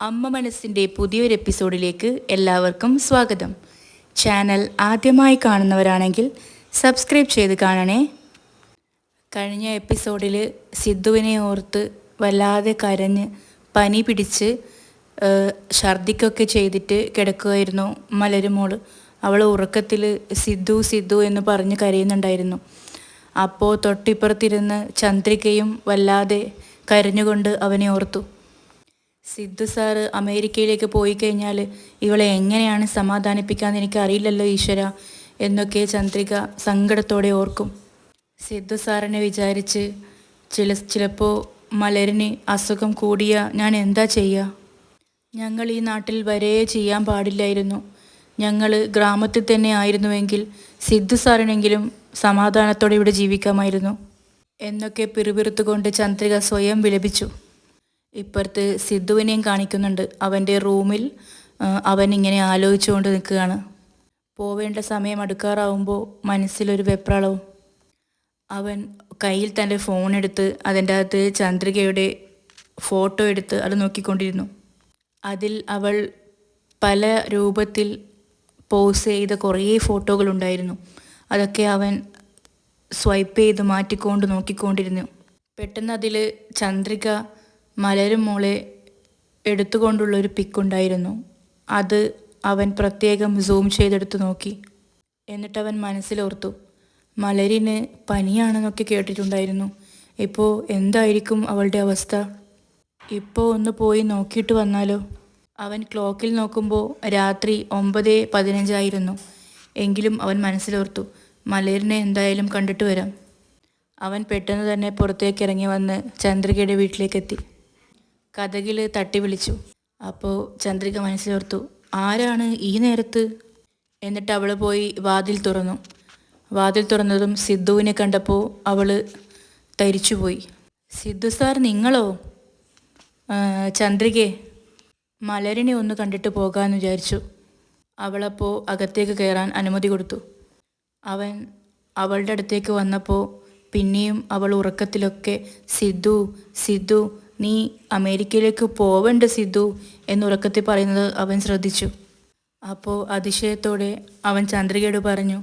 അമ്മ മനസ്സിന്റെ പുതിയൊരു എപ്പിസോഡിലേക്ക് എല്ലാവർക്കും സ്വാഗതം. ചാനൽ ആദ്യമായി കാണുന്നവരാണെങ്കിൽ സബ്സ്ക്രൈബ് ചെയ്ത് കാണണേ. കഴിഞ്ഞ എപ്പിസോഡിൽ സിദ്ധുവിനെ ഓർത്ത് വല്ലാതെ കരഞ്ഞ് പനി പിടിച്ച് ഛർദിക്കൊക്കെ ചെയ്തിട്ട് കിടക്കുകയായിരുന്നു മലരുമോൾ അവൾ ഉറക്കത്തിൽ സിദ്ധു സിദ്ധു എന്ന് പറഞ്ഞ് കരയുന്നുണ്ടായിരുന്നു. അപ്പോൾ തൊട്ടിപ്പുറത്തിരുന്ന് ചന്ദ്രികയും വല്ലാതെ കരഞ്ഞുകൊണ്ട് അവനെ ഓർത്തു. സിദ്ധു സാറ് അമേരിക്കയിലേക്ക് പോയി കഴിഞ്ഞാൽ ഇവളെ എങ്ങനെയാണ് സമാധാനിപ്പിക്കാന്ന് എനിക്ക് അറിയില്ലല്ലോ ഈശ്വര എന്നൊക്കെ ചന്ദ്രിക സങ്കടത്തോടെ ഓർക്കും. സിദ്ധു സാറിനെ വിചാരിച്ച് ചില ചിലപ്പോൾ മലരിന് അസുഖം കൂടിയ ഞാൻ എന്താ ചെയ്യുക ഞങ്ങൾ ഈ നാട്ടിൽ വരെ ചെയ്യാൻ പാടില്ലായിരുന്നു. ഞങ്ങൾ ഗ്രാമത്തിൽ തന്നെ ആയിരുന്നുവെങ്കിൽ സിദ്ധു സാറിനെങ്കിലും സമാധാനത്തോടെ ഇവിടെ ജീവിക്കാമായിരുന്നു. എന്നൊക്കെ പിറുപിറുത്തുകൊണ്ട് ചന്ദ്രിക സ്വയം വിലപിച്ചു. ഇപ്പുറത്ത് സിദ്ധുവിനെയും കാണിക്കുന്നുണ്ട്. അവന്റെ റൂമിൽ അവൻ ഇങ്ങനെ ആലോചിച്ചുകൊണ്ട് നിൽക്കുകയാണ്. പോവേണ്ട സമയം അടുക്കാറാവുമ്പോൾ മനസ്സിലൊരു വെപ്രാളവും. അവൻ കയ്യിൽ തന്റെ ഫോൺ എടുത്ത് അതിന്റെ അകത്ത് ചന്ദ്രികയുടെ ഫോട്ടോ എടുത്ത് അത് നോക്കിക്കൊണ്ടിരുന്നു. അതിൽ അവൾ പല രൂപത്തിൽ പോസ് ചെയ്ത കുറേ ഫോട്ടോകളുണ്ടായിരുന്നു. അതൊക്കെ അവൻ സ്വൈപ്പ് ചെയ്ത് മാറ്റിക്കൊണ്ട് നോക്കിക്കൊണ്ടിരുന്നു. പെട്ടെന്ന് അതിൽ ചന്ദ്രിക മലരും മോളെ എടുത്തുകൊണ്ടുള്ള ഒരു പിക്കുണ്ടായിരുന്നു. അത് അവൻ പ്രത്യേകം സൂം ചെയ്തെടുത്ത് നോക്കി. എന്നിട്ട് അവൻ മനസ്സിലോർത്തു മലരിന് പനിയാണെന്നൊക്കെ കേട്ടിട്ടുണ്ടായിരുന്നു. ഇപ്പോൾ എന്തായിരിക്കും അവളുടെ അവസ്ഥ? ഇപ്പോൾ ഒന്ന് പോയി നോക്കിയിട്ട് വന്നാലോ? അവൻ ക്ലോക്കിൽ നോക്കുമ്പോൾ രാത്രി ഒമ്പത് പതിനഞ്ചായിരുന്നു. എങ്കിലും അവൻ മനസ്സിലോർത്തു മലരിനെ എന്തായാലും കണ്ടിട്ട് വരാം. അവൻ പെട്ടെന്ന് തന്നെ പുറത്തേക്ക് ഇറങ്ങി വന്ന് ചന്ദ്രികയുടെ വീട്ടിലേക്കെത്തി. കഥകിൽ തട്ടി വിളിച്ചു. അപ്പോൾ ചന്ദ്രിക മനസ്സിലോർത്തു ആരാണ് ഈ നേരത്ത്? എന്നിട്ട് അവൾ പോയി വാതിൽ തുറന്നു. വാതിൽ തുറന്നതും സിദ്ധുവിനെ കണ്ടപ്പോൾ അവൾ തരിച്ചുപോയി സിദ്ധു സാർ നിങ്ങളോ? ചന്ദ്രികെ മലരിനെ ഒന്ന് കണ്ടിട്ട് പോകാമെന്ന് വിചാരിച്ചു. അവളപ്പോൾ അകത്തേക്ക് കയറാൻ അനുമതി കൊടുത്തു. അവൻ അവളുടെ അടുത്തേക്ക് വന്നപ്പോൾ പിന്നെയും അവൾ ഉറക്കത്തിലൊക്കെ സിദ്ധു സിദ്ധു നീ അമേരിക്കയിലേക്ക് പോവണ്ട സിദ്ധു എന്നുറക്കത്തിൽ പറയുന്നത് അവൻ ശ്രദ്ധിച്ചു. അപ്പോൾ അതിശയത്തോടെ അവൻ ചന്ദ്രികയോട് പറഞ്ഞു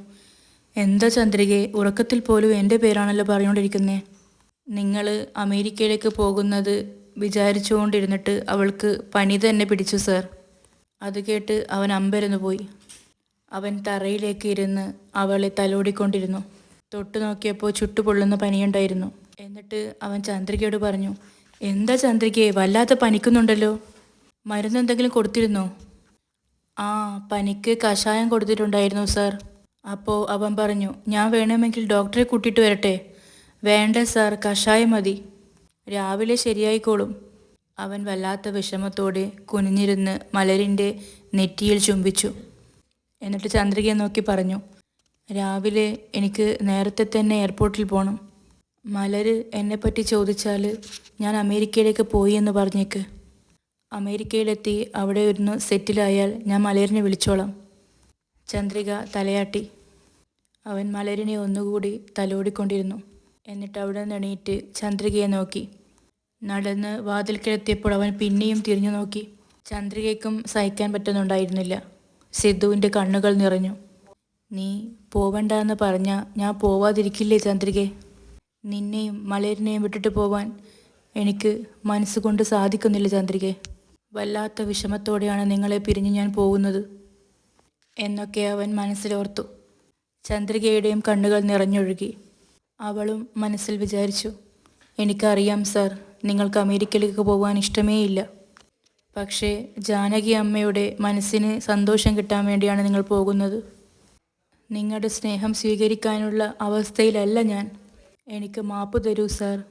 എന്താ ചന്ദ്രികയെ ഉറക്കത്തിൽ പോലും എന്റെ പേരാണല്ലോ പറഞ്ഞുകൊണ്ടിരിക്കുന്നേ. നിങ്ങൾ അമേരിക്കയിലേക്ക് പോകുന്നത് വിചാരിച്ചുകൊണ്ടിരുന്നിട്ട് അവൾക്ക് പണി തന്നെ പിടിച്ചു സർ. അത് കേട്ട് അവൻ അമ്പരന്ന് പോയി. അവൻ തറയിലേക്ക് ഇരുന്ന് അവളെ തലോടിക്കൊണ്ടിരുന്നു. തൊട്ടു നോക്കിയപ്പോൾ ചുട്ടുപൊള്ളുന്ന പനിയുണ്ടായിരുന്നു. എന്നിട്ട് അവൻ ചന്ദ്രികയോട് പറഞ്ഞു എന്താ ചന്ദ്രികയെ വല്ലാതെ പനിക്കുന്നുണ്ടല്ലോ. മരുന്ന് എന്തെങ്കിലും കൊടുത്തിരുന്നോ? ആ പനിക്ക് കഷായം കൊടുത്തിട്ടുണ്ടായിരുന്നു സാർ. അപ്പോൾ അവൻ പറഞ്ഞു ഞാൻ വേണമെങ്കിൽ ഡോക്ടറെ കൂട്ടിയിട്ട് വരട്ടെ. വേണ്ട സാർ കഷായം മതി. രാവിലെ ശരിയായിക്കോളും. അവൻ വല്ലാത്ത വിഷമത്തോടെ കുനിഞ്ഞിരുന്ന് മലരിന്റെ നെറ്റിയിൽ ചുംബിച്ചു. എന്നിട്ട് ചന്ദ്രികയെ നോക്കി പറഞ്ഞു രാവിലെ എനിക്ക് നേരത്തെ തന്നെ എയർപോർട്ടിൽ പോകണം മലര് എന്നെപ്പറ്റി ചോദിച്ചാൽ ഞാൻ അമേരിക്കയിലേക്ക് പോയി എന്ന് പറഞ്ഞേക്ക്. അമേരിക്കയിലെത്തി അവിടെ ഒന്ന് സെറ്റിലായാൽ ഞാൻ മലരിനെ വിളിച്ചോളാം. ചന്ദ്രിക തലയാട്ടി. അവൻ മലരിനെ ഒന്നുകൂടി തലോടിക്കൊണ്ടിരുന്നു. എന്നിട്ട് അവിടെ നിന്ന് എണീറ്റ് ചന്ദ്രികയെ നോക്കി. നടന്ന് വാതിൽക്കിലെത്തിയപ്പോൾ അവൻ പിന്നെയും തിരിഞ്ഞു നോക്കി. ചന്ദ്രികയ്ക്കും സഹിക്കാൻ പറ്റുന്നുണ്ടായിരുന്നില്ല. സിദ്ധുവിന്റെ കണ്ണുകൾ നിറഞ്ഞു. നീ പോവണ്ട എന്ന് പറഞ്ഞാൽ ഞാൻ പോവാതിരിക്കില്ലേ ചന്ദ്രികെ? നിന്നെയും മലരിനെയും വിട്ടിട്ട് പോവാൻ എനിക്ക് മനസ്സുകൊണ്ട് സാധിക്കുന്നില്ല ചന്ദ്രികെ. വല്ലാത്ത വിഷമത്തോടെയാണ് നിങ്ങളെ പിരിഞ്ഞ് ഞാൻ പോകുന്നത് എന്നൊക്കെ അവൻ മനസ്സിലോർത്തു. ചന്ദ്രികയുടെയും കണ്ണുകൾ നിറഞ്ഞൊഴുകി. അവളും മനസ്സിൽ വിചാരിച്ചു എനിക്കറിയാം സർ നിങ്ങൾക്ക് അമേരിക്കയിലേക്ക് പോകാൻ ഇഷ്ടമേ ഇല്ല പക്ഷേ ജാനകി അമ്മയുടെ മനസ്സിന് സന്തോഷം കിട്ടാൻ വേണ്ടിയാണ് നിങ്ങൾ പോകുന്നത്. നിങ്ങളുടെ സ്നേഹം സ്വീകരിക്കാനുള്ള അവസ്ഥയിലല്ല ഞാൻ. എനിക്ക് മാപ്പ് തരൂ സാർ.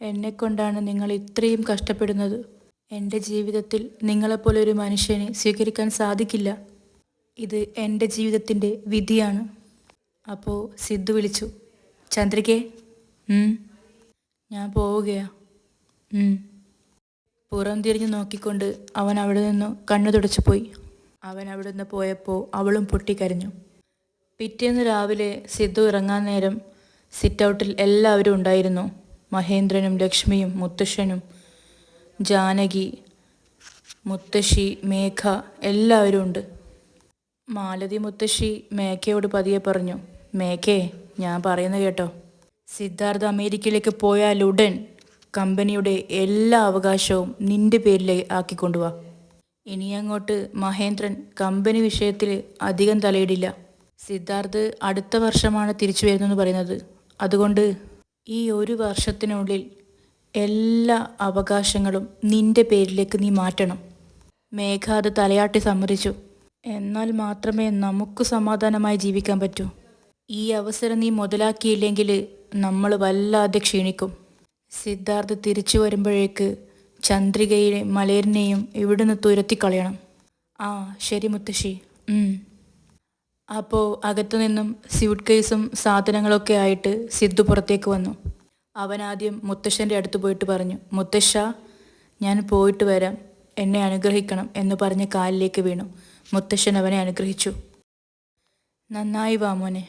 എന്നെക്കൊണ്ടാണ് നിങ്ങൾ ഇത്രയും കഷ്ടപ്പെടുന്നത്. എന്റെ ജീവിതത്തിൽ നിങ്ങളെപ്പോലെ ഒരു മനുഷ്യനെ സ്വീകരിക്കാൻ സാധിക്കില്ല. ഇത് എന്റെ ജീവിതത്തിന്റെ വിധിയാണ്. അപ്പോൾ സിദ്ധു വിളിച്ചു. ചന്ദ്രികെ ഞാൻ പോവുകയാ. പുറം തിരിഞ്ഞു നോക്കിക്കൊണ്ട് അവൻ അവിടെ നിന്ന് കണ്ണു തുടച്ചു പോയി. അവൻ അവിടെ നിന്ന് പോയപ്പോൾ അവളും പൊട്ടിക്കരഞ്ഞു. പിറ്റേന്ന് രാവിലെ സിദ്ധു ഇറങ്ങാൻ നേരം സിറ്റ് ഔട്ടിൽ എല്ലാവരും ഉണ്ടായിരുന്നു. മഹേന്ദ്രനും ലക്ഷ്മിയും മുത്തശ്ശനും ജാനകി മുത്തശ്ശി മേഘ എല്ലാവരും ഉണ്ട്. മാലതി മുത്തശ്ശി മേഘയോട് പതിയെ പറഞ്ഞു മേഘേ ഞാൻ പറയുന്നത് കേട്ടോ. സിദ്ധാർത്ഥ അമേരിക്കയിലേക്ക് പോയാൽ ഉടൻ കമ്പനിയുടെ എല്ലാ അവകാശവും നിന്റെ പേരിൽ ആക്കിക്കൊണ്ടുവാ. ഇനി അങ്ങോട്ട് മഹേന്ദ്രൻ കമ്പനി വിഷയത്തിൽ അധികം തലയിടില്ല. സിദ്ധാർത്ഥ് അടുത്ത വർഷമാണ് തിരിച്ചു വരുന്നതെന്ന് പറയുന്നത്. അതുകൊണ്ട് ഈ ഒരു വർഷത്തിനുള്ളിൽ എല്ലാ അവകാശങ്ങളും നിന്റെ പേരിലേക്ക് നീ മാറ്റണം. മേഘ അത് തലയാട്ടി സമ്മതിച്ചു. എന്നാൽ മാത്രമേ നമുക്ക് സമാധാനമായി ജീവിക്കാൻ പറ്റൂ. ഈ അവസരം നീ മുതലാക്കിയില്ലെങ്കിൽ നമ്മൾ വല്ലാതെ ക്ഷീണിക്കും. സിദ്ധാർത്ഥ് തിരിച്ചു വരുമ്പോഴേക്ക് ചന്ദ്രികയെയും മലയറിനെയും ഇവിടുന്ന് തുരത്തിക്കളയണം. ആ ശരി മുത്തശ്ശി. അപ്പോൾ അകത്തു നിന്നും സ്യൂട്ട് കേസും സാധനങ്ങളൊക്കെ ആയിട്ട് സിദ്ധു പുറത്തേക്ക് വന്നു. അവൻ ആദ്യം മുത്തശ്ശന്റെ അടുത്ത് പോയിട്ട് പറഞ്ഞു മുത്തശ്ശ ഞാൻ പോയിട്ട് വരാം. എന്നെ അനുഗ്രഹിക്കണം എന്ന് പറഞ്ഞ് കാലിലേക്ക് വീണു. മുത്തശ്ശൻ അവനെ അനുഗ്രഹിച്ചു. നന്നായി വാ മോനെ.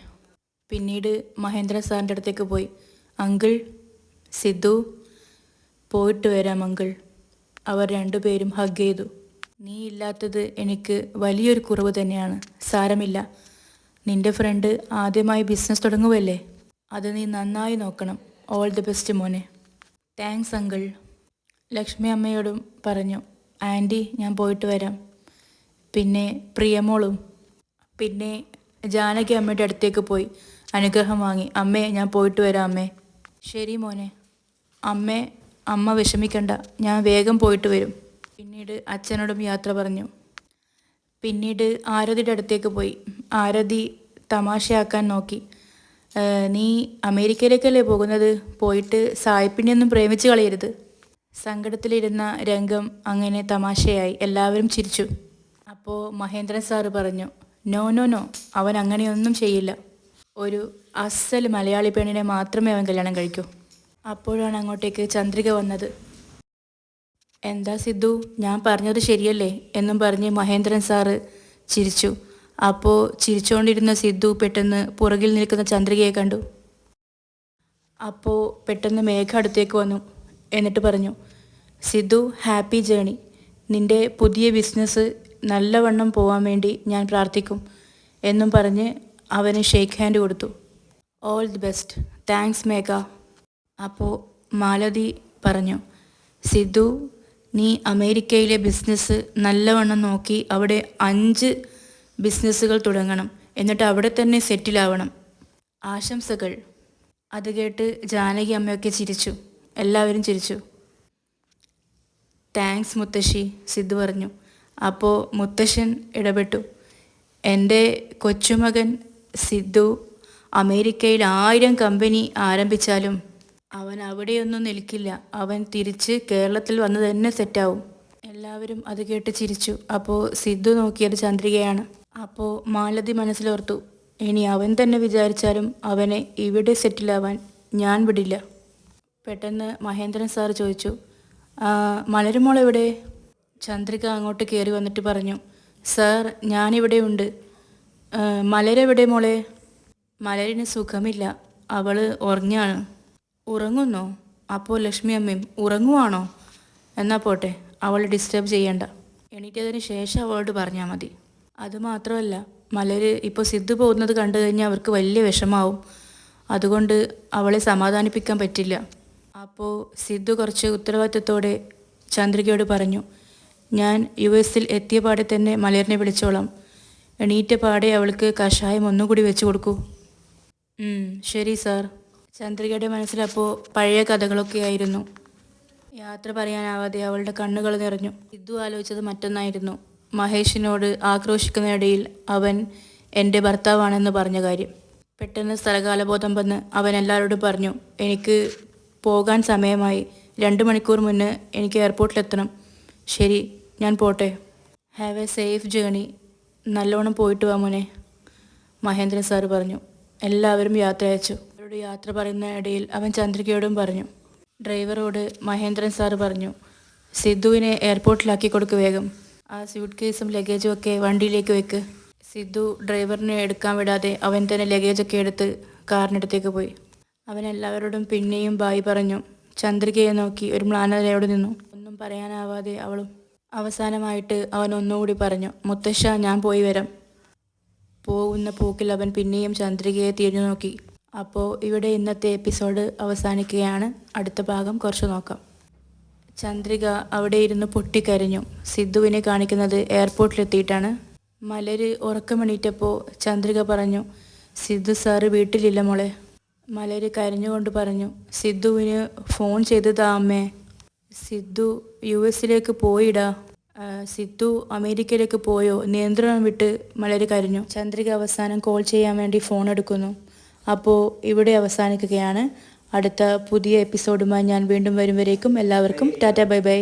പിന്നീട് മഹേന്ദ്ര സാറിന്റെ അടുത്തേക്ക് പോയി. അങ്കിൾ സിദ്ധു പോയിട്ട് വരാം അങ്കിൾ. അവർ രണ്ടുപേരും ഹഗ് ചെയ്തു. നീ ഇല്ലാത്തത് എനിക്ക് വലിയൊരു കുറവ് തന്നെയാണ്. സാരമില്ല. നിന്റെ ഫ്രണ്ട് ആദ്യമായി ബിസിനസ് തുടങ്ങുമല്ലേ അത് നീ നന്നായി നോക്കണം. ഓൾ ദി ബെസ്റ്റ് മോനെ. താങ്ക്സ് അങ്കിൾ ലക്ഷ്മി അമ്മയോടും പറഞ്ഞു ആന്റി ഞാൻ പോയിട്ട് വരാം. പിന്നെ പ്രിയമോളും പിന്നെ ജാനകി അമ്മയുടെ അടുത്തേക്ക് പോയി. അനുഗ്രഹം വാങ്ങി. അമ്മേ ഞാൻ പോയിട്ട് വരാം അമ്മേ. ശരി മോനെ. അമ്മേ അമ്മ വിഷമിക്കണ്ട. ഞാൻ വേഗം പോയിട്ട് വരും. പിന്നീട് അച്ഛനോടും യാത്ര പറഞ്ഞു. പിന്നീട് ആരതിയുടെ അടുത്തേക്ക് പോയി. ആരതി തമാശയാക്കാൻ നോക്കി. "ഏ, നീ അമേരിക്കയിലേക്കല്ലേ പോകുന്നത്? പോയിട്ട് സായിപ്പിനെ ഒന്നും പ്രേമിച്ച് കളയരുത്. സങ്കടത്തിലിരുന്ന രംഗം അങ്ങനെ തമാശയായി. എല്ലാവരും ചിരിച്ചു. അപ്പോൾ മഹേന്ദ്രൻ സാറ് പറഞ്ഞു നോ നോ നോ അവൻ അങ്ങനെയൊന്നും ചെയ്യില്ല. ഒരു അസൽ മലയാളി പെണ്ണിനെ മാത്രമേ അവൻ കല്യാണം കഴിക്കൂ. അപ്പോഴാണ് അങ്ങോട്ടേക്ക് ചന്ദ്രിക വന്നത്. എന്താ സിദ്ധു? ഞാൻ പറഞ്ഞത് ശരിയല്ലേ? എന്നും പറഞ്ഞ് മഹേന്ദ്രൻ സാറ് ചിരിച്ചു. അപ്പോൾ ചിരിച്ചുകൊണ്ടിരുന്ന സിദ്ധു പെട്ടെന്ന് പുറകിൽ നിൽക്കുന്ന ചന്ദ്രികയെ കണ്ടു. അപ്പോൾ പെട്ടെന്ന് മേഘ അടുത്തേക്ക് വന്നു. എന്നിട്ട് പറഞ്ഞു സിദ്ധു ഹാപ്പി ജേണി. നിന്റെ പുതിയ ബിസിനസ് നല്ലവണ്ണം പോവാൻ വേണ്ടി ഞാൻ പ്രാർത്ഥിക്കും എന്നും പറഞ്ഞ് അവന് ഷേക്ക് ഹാൻഡ് കൊടുത്തു. All the best thanks Megha. അപ്പോൾ മാലതി പറഞ്ഞു സിദ്ധു നീ അമേരിക്കയിലെ ബിസിനസ് നല്ലവണ്ണം നോക്കി അവിടെ അഞ്ച് ബിസിനസ്സുകൾ തുടങ്ങണം. എന്നിട്ട് അവിടെ തന്നെ സെറ്റിലാവണം ആശംസകൾ. അത് കേട്ട് ജാനകി അമ്മയൊക്കെ ചിരിച്ചു. എല്ലാവരും ചിരിച്ചു. താങ്ക്സ് മുത്തശ്ശി സിദ്ധു പറഞ്ഞു. അപ്പോൾ മുത്തശ്ശൻ ഇടപെട്ടു. എന്റെ കൊച്ചുമകൻ സിദ്ധു അമേരിക്കയിൽ ആയിരം കമ്പനി ആരംഭിച്ചാലും അവൻ അവിടെയൊന്നും നിൽക്കില്ല. അവൻ തിരിച്ച് കേരളത്തിൽ വന്ന് തന്നെ സെറ്റാവും. എല്ലാവരും അത് കേട്ട് ചിരിച്ചു. അപ്പോൾ സിദ്ധു നോക്കിയത് ചന്ദ്രികയാണ്. അപ്പോൾ മാലതി മനസ്സിലോർത്തു. ഇനി അവൻ തന്നെ വിചാരിച്ചാലും അവനെ ഇവിടെ സെറ്റിലാവാൻ ഞാൻ വിടില്ല. പെട്ടെന്ന് മഹേന്ദ്രൻ സാർ ചോദിച്ചു. "ആ, മലരുമോൾ എവിടെ? ചന്ദ്രിക അങ്ങോട്ട് കയറി വന്നിട്ട് പറഞ്ഞു. സാർ ഞാനിവിടെ ഉണ്ട്. "ആ, മലരെവിടെ മോളെ? മലരിന് സുഖമില്ല. അവൾ ഉറങ്ങാണ്. ഉറങ്ങുന്നോ. അപ്പോൾ ലക്ഷ്മി അമ്മയും ഉറങ്ങുവാണോ? എന്നാ പോട്ടെ അവൾ ഡിസ്റ്റർബ് ചെയ്യണ്ട. എണീറ്റതിന് ശേഷം അവളോട് പറഞ്ഞാൽ മതി. അതുമാത്രമല്ല മലര് ഇപ്പോൾ സിദ്ധു പോകുന്നത് കണ്ടു കഴിഞ്ഞാൽ അവർക്ക് വലിയ വിഷമാവും. അതുകൊണ്ട് അവളെ സമാധാനിപ്പിക്കാൻ പറ്റില്ല. അപ്പോൾ സിദ്ധു കുറച്ച് ഉത്തരവാദിത്തത്തോടെ ചന്ദ്രികയോട് പറഞ്ഞു ഞാൻ യു എസിൽ എത്തിയ പാടെ തന്നെ മലയറിനെ വിളിച്ചോളാം. എണീറ്റ പാടെ അവൾക്ക് കഷായം ഒന്നുകൂടി വെച്ചു കൊടുക്കൂ. ശരി സാർ. ചന്ദ്രികയുടെ മനസ്സിലപ്പോൾ പഴയ കഥകളൊക്കെ ആയിരുന്നു. യാത്ര പറയാനാവാതെ അവളുടെ കണ്ണുകൾ നിറഞ്ഞു. ഇതു ആലോചിച്ചത് മറ്റൊന്നായിരുന്നു. മഹേഷിനോട് ആക്രോശിക്കുന്നതിനിടയിൽ അവൻ എന്റെ ഭർത്താവാണെന്ന് പറഞ്ഞ കാര്യം. പെട്ടെന്ന് സ്ഥലകാലബോധം വന്ന് അവൻ എല്ലാവരോടും പറഞ്ഞു എനിക്ക് പോകാൻ സമയമായി. രണ്ട് മണിക്കൂർ മുന്നേ എനിക്ക് എയർപോർട്ടിലെത്തണം. ശരി ഞാൻ പോട്ടെ. ഹാവ് എ സേഫ് ജേണി നല്ലോണം പോയിട്ട് വാ മോനെ മഹേന്ദ്രൻ സാർ പറഞ്ഞു. എല്ലാവരും യാത്ര അയച്ചു. അവരോട് യാത്ര പറയുന്ന ഇടയിൽ അവൻ ചന്ദ്രികയോടും പറഞ്ഞു. ഡ്രൈവറോട് മഹേന്ദ്രൻ സാർ പറഞ്ഞു സിദ്ധുവിനെ എയർപോർട്ടിലാക്കി കൊടുക്ക് വേഗം. ആ സ്യൂട്ട് കേസും ലഗേജും ഒക്കെ വണ്ടിയിലേക്ക് വെക്ക്. സിദ്ധു ഡ്രൈവറിനെ എടുക്കാൻ വിടാതെ അവൻ തന്നെ ലഗേജൊക്കെ എടുത്ത് കാറിനടുത്തേക്ക് പോയി. അവൻ എല്ലാവരോടും പിന്നെയും ബായി പറഞ്ഞു ചന്ദ്രികയെ നോക്കി ഒരു മ്ലാനതയോട് നിന്നു. ഒന്നും പറയാനാവാതെ അവളും. അവസാനമായിട്ട് അവൻ ഒന്നുകൂടി പറഞ്ഞു മുത്തശ്ശ ഞാൻ പോയി വരാം. പോകുന്ന പോക്കിൽ അവൻ പിന്നെയും ചന്ദ്രികയെ തിരിഞ്ഞു നോക്കി. അപ്പോൾ ഇവിടെ ഇന്നത്തെ എപ്പിസോഡ് അവസാനിക്കുകയാണ്. അടുത്ത ഭാഗം കുറച്ച് നോക്കാം. ചന്ദ്രിക അവിടെ ഇരുന്ന് പൊട്ടിക്കരഞ്ഞു. സിദ്ധുവിനെ കാണിക്കുന്നത് എയർപോർട്ടിലെത്തിയിട്ടാണ്. മലര് ഉറക്കമെണീറ്റപ്പോൾ ചന്ദ്രിക പറഞ്ഞു സിദ്ധു സാറ് വീട്ടിലില്ല മോളെ. മലര് കരഞ്ഞുകൊണ്ട് പറഞ്ഞു സിദ്ധുവിന് ഫോൺ ചെയ്തതാ അമ്മേ. സിദ്ധു യു എസിലേക്ക് പോയിടാ. സിദ്ധു അമേരിക്കയിലേക്ക് പോയോ? നിയന്ത്രണം വിട്ട് മലര് കരഞ്ഞു. ചന്ദ്രിക അവസാനം കോൾ ചെയ്യാൻ വേണ്ടി ഫോൺ എടുക്കുന്നു. അപ്പോൾ ഇവിടെ അവസാനിക്കുകയാണ്. അടുത്ത പുതിയ എപ്പിസോഡുമായി ഞാൻ വീണ്ടും വരും വരേക്കും എല്ലാവർക്കും. Tata bye bye.